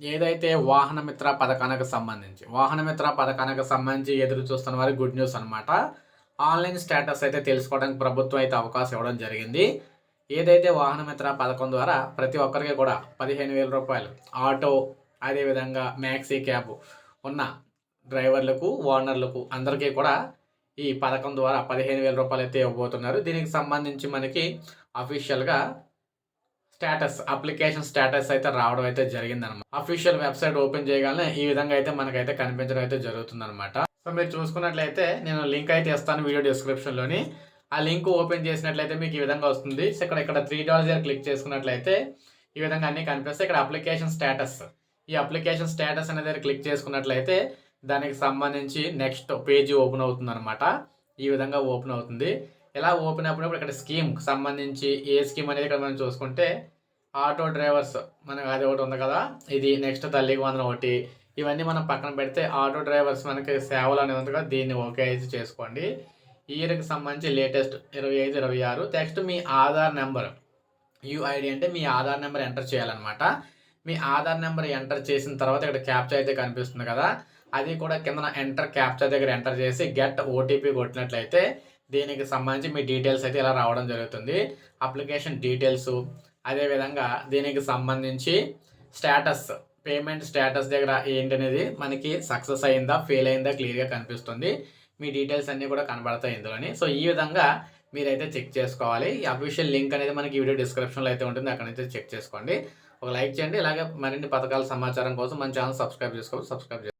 ఏదైతే వాహన మిత్ర పథకానికి సంబంధించి వాహన మిత్ర పథకానికి సంబంధించి ఎదురు చూస్తున్న వారికి గుడ్ న్యూస్ అనమాట ఆన్లైన్ స్టేటస్ అయితే తెలుసుకోవడానికి ప్రభుత్వం అయితే అవకాశం ఇవ్వడం జరిగింది. ఏదైతే వాహన మిత్ర పథకం ద్వారా ప్రతి ఒక్కరికి కూడా పదిహేను వేల రూపాయలు ఆటో అదేవిధంగా మ్యాక్సీ క్యాబ్ ఉన్న డ్రైవర్లకు ఓనర్లకు అందరికీ కూడా ఈ పథకం ద్వారా పదిహేను వేల రూపాయలు అయితే ఇవ్వబోతున్నారు. దీనికి సంబంధించి మనకి అఫీషియల్గా స్టేటస్ అప్లికేషన్ స్టేటస్ అయితే రావడం అయితే జరిగిందనమాట అఫీషియల్ వెబ్సైట్ ఓపెన్ చేయగానే ఈ విధంగా అయితే మనకైతే కనిపించడం అయితే జరుగుతుందన్నమాట. సో మీరు చూసుకున్నట్లయితే నేను లింక్ అయితే ఇస్తాను వీడియో డిస్క్రిప్షన్లోని. ఆ లింక్ ఓపెన్ చేసినట్లయితే మీకు ఈ విధంగా వస్తుంది. సో ఇక్కడ ఇక్కడ త్రీ డాలర్స్ దగ్గర క్లిక్ చేసుకున్నట్లయితే ఈ విధంగా అన్ని కనిపిస్తాయి. ఇక్కడ అప్లికేషన్ స్టేటస్ ఈ అప్లికేషన్ స్టేటస్ అనే దగ్గర క్లిక్ చేసుకున్నట్లయితే దానికి సంబంధించి నెక్స్ట్ పేజీ ఓపెన్ అవుతుంది అనమాట ఈ విధంగా ఓపెన్ అవుతుంది. ఇలా ఓపెన్ అయినప్పుడు ఇక్కడ స్కీమ్కి సంబంధించి ఏ స్కీమ్ అనేది ఇక్కడ మనం చూసుకుంటే ఆటో డ్రైవర్స్ మనకు అది ఒకటి ఉంది కదా ఇది నెక్స్ట్ తల్లికి వందన ఒకటి. ఇవన్నీ మనం పక్కన పెడితే ఆటో డ్రైవర్స్ మనకి సేవలు అనేది ఉంది కదా దీన్ని ఓకే అయితే చేసుకోండి. ఇయర్కి సంబంధించి లేటెస్ట్ ఇరవై ఐదు ఇరవై ఆరు. నెక్స్ట్ మీ ఆధార్ నెంబర్ యూఐడి అంటే మీ ఆధార్ నెంబర్ ఎంటర్ చేయాలన్నమాట. మీ ఆధార్ నెంబర్ ఎంటర్ చేసిన తర్వాత ఇక్కడ క్యాప్చర్ అయితే కనిపిస్తుంది కదా. అది కూడా కింద ఎంటర్ క్యాప్చర్ దగ్గర ఎంటర్ చేసి గెట్ ఓటీపీ కొట్టినట్లయితే దీనికి సంబంధించి మీ డీటెయిల్స్ అయితే ఇలా రావడం జరుగుతుంది. అప్లికేషన్ డీటెయిల్స్ అదేవిధంగా దీనికి సంబంధించి స్టేటస్ పేమెంట్ స్టేటస్ దగ్గర ఏంటనేది మనకి సక్సెస్ అయిందా ఫెయిల్ అయిందా క్లియర్గా కనిపిస్తుంది. మీ డీటెయిల్స్ అన్నీ కూడా కనబడతాయి ఇందులోని. సో ఈ విధంగా మీరైతే చెక్ చేసుకోవాలి. ఈ అఫీషియల్ లింక్ అనేది మనకి వీడియో డిస్క్రిప్షన్లో అయితే ఉంటుంది. అక్కడ నుంచి చెక్ చేసుకోండి. ఒక లైక్ చేయండి. ఇలాగే మరిన్ని పథకాల సమాచారం కోసం మన ఛానల్ సబ్స్క్రైబ్ చేసుకోవాలి. సబ్స్క్రైబ్